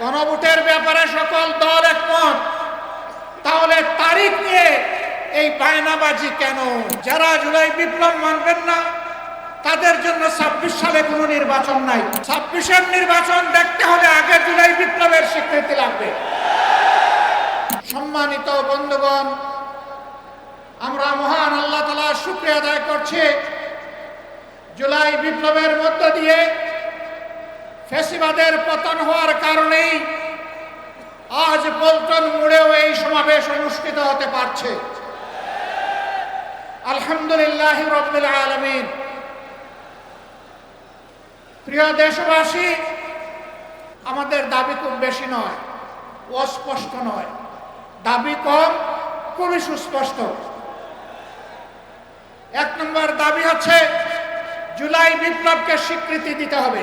গণভোটের ব্যাপারে সকল দল একমত। তাহলে তারিখ নিয়ে এই বায়নাবাজি কেন? যারা জুলাই বিপ্লব মানবেন না, তাদের জন্য ছাব্বিশ সালে কোনো নির্বাচন নাই। ছাব্বিশের নির্বাচন দেখতে হলে আগে জুলাই বিপ্লবের স্বীকৃতি লাগবে। সম্মানিত বন্ধুগণ, আমরা মহান আল্লাহ তালা শুক্রিয়া আদায় করছি। জুলাই বিপ্লবের মধ্য দিয়ে ফেসিবাদের পতন হওয়ার কারণেই আজ পল্টন মোড়েও এই সমাবেশ অনুষ্ঠিত হতে পারছে। আলহামদুলিল্লাহ রবিল আলমিন। প্রিয় দেশবাসী, আমাদের দাবি খুব বেশি নয়, অস্পষ্ট নয়। দাবি কম, খুবই সুস্পষ্ট। এক নম্বর দাবি হচ্ছে, জুলাই বিপ্লবকে স্বীকৃতি দিতে হবে।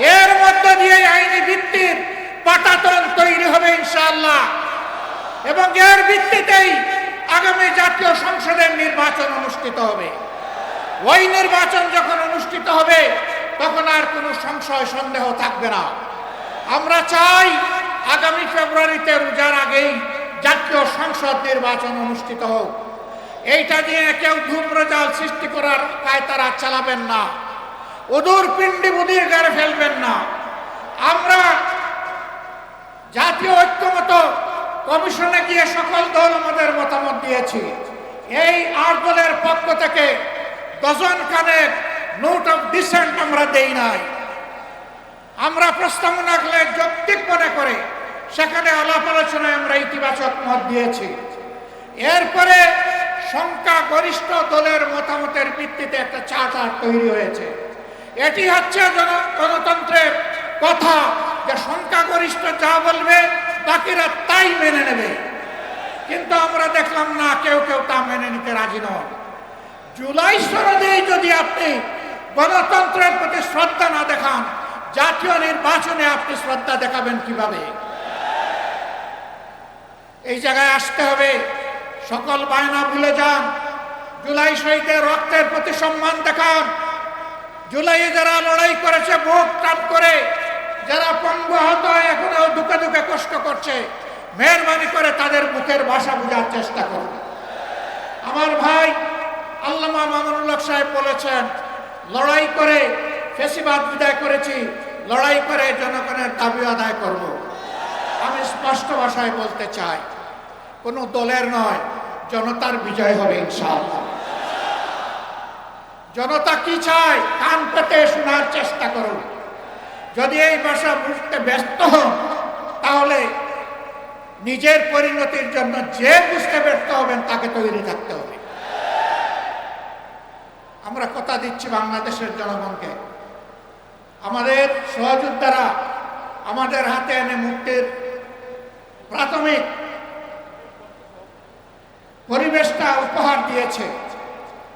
এর মধ্য দিয়ে আইনি ভিত্তির পাটাতন তৈরি হবে ইনশাআল্লাহ। এবং এর ভিত্তিতেই আগামী জাতীয় সংসদের নির্বাচন অনুষ্ঠিত হবে। ওই নির্বাচন যখন অনুষ্ঠিত হবে, তখন আর কোনো সংশয়, সন্দেহ থাকবে না। আমরা চাই আগামী ফেব্রুয়ারিতে রোজার আগেই জাতীয় সংসদ নির্বাচন অনুষ্ঠিত হোক। এইটা নিয়ে কেউ ধূম্রজাল সৃষ্টি করার কায়তারা চালাবেন না। ওদূর পিণ্ডি বুদির গাড়ে ফেলবেন না। আমরা জাতীয় ঐক্যমত কমিশনে গিয়ে সকল দল আমাদের মতামত দিয়েছি। এই আট দলের পক্ষ থেকে ডজন খানের নোট অফ ডিসেন্ট আমরা দেই নাই। আমরা প্রস্তাবনা করলে যৌক্তিক মনে করে সেখানে আলাপ আলোচনায় আমরা ইতিবাচক মত দিয়েছি। এরপরে সংখ্যা গরিষ্ঠ দলের মতামতের ভিত্তিতে একটা চার্টার তৈরি হয়েছে। এটি হচ্ছে গণতন্ত্রের কথা যে সংখ্যাগরিষ্ঠ যা বলবে, বাকিরা তাই মেনে নেবে। কিন্তু আমরা দেখলাম না, কেউ কেউ তা মেনে নিতে রাজি নয় জুলাই সনদেই যদি আপনি গণতন্ত্রের প্রতি শ্রদ্ধা না দেখান, জাতীয় নির্বাচনে আপনি শ্রদ্ধা দেখাবেন কীভাবে? এই জায়গায় আসতে হবে। সকল বায়না ভুলে যান। জুলাই শহীদের রক্তের প্রতি সম্মান দেখান। জুলাইয়ে যারা লড়াই করেছে বুক টাপ করে, যারা পঙ্গু হত এখনও দুঃখে দুঃখে কষ্ট করছে, মেহরবানি করে তাদের মুখের ভাষা বোঝার চেষ্টা করুন। আমার ভাই আল্লামা মামুনুল্লাহ সাহেব বলেছেন, লড়াই করে ফেসিবাদ বিদায় করেছি, লড়াই করে জনগণের দাবি আদায় করব। আমি স্পষ্ট ভাষায় বলতে চাই, কোনো দলের নয়, জনতার বিজয় হবে ইনশাআল্লাহ। জনতা কি চায়? কান পেতে শোনার চেষ্টা করুন। যদি এই ভাষা বুঝতে ব্যস্ত হন, তাহলে নিজের পরিণতির জন্য যে বুঝতে ব্যস্ত হবেন, তাকে তৈরি থাকতে হবে। আমরা কথা দিচ্ছি বাংলাদেশের জনগণকে। আমাদের সহযোদ্ধারা আমাদের হাতে এনে মুক্তির প্রাথমিক পরিবেশটা উপহার দিয়েছে।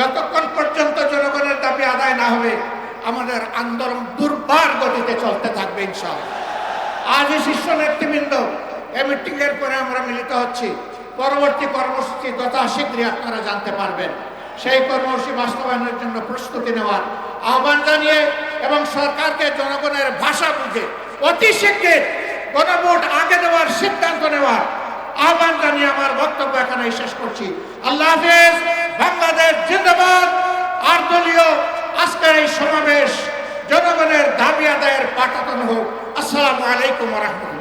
যতক্ষণ পর্যন্ত জনগণের দাবি আদায় না হবে, আমাদের আন্দোলন দুর্বার গতিতে চলতে থাকবে ইনশাআল্লাহ। আজ এই শীর্ষ নেতৃবৃন্দ, এই মিটিং এর পরে আমরা মিলিত হচ্ছি। পরবর্তী কর্মসূচি যথা শীঘ্রই আপনারা জানতে পারবেন। সেই কর্মসূচি বাস্তবায়নের জন্য প্রস্তুতি নেওয়ার আহ্বান জানিয়ে এবং সরকারকে জনগণের ভাষা বুঝে অতি শীঘ্র গণভোট আগে দেওয়ার সিদ্ধান্ত নেওয়ার আহ্বান জানিয়ে আমার বক্তব্য এখানে শেষ করছি। আল্লাহ হাফেজ। বাংলাদেশ জিন্দাবাদ। আর দলীয় আজকের এই সমাবেশ জনগণের দাবি আদায়ের পাঠাতন হোক। আসসালামু আলাইকুম রহমতুল্লাহ।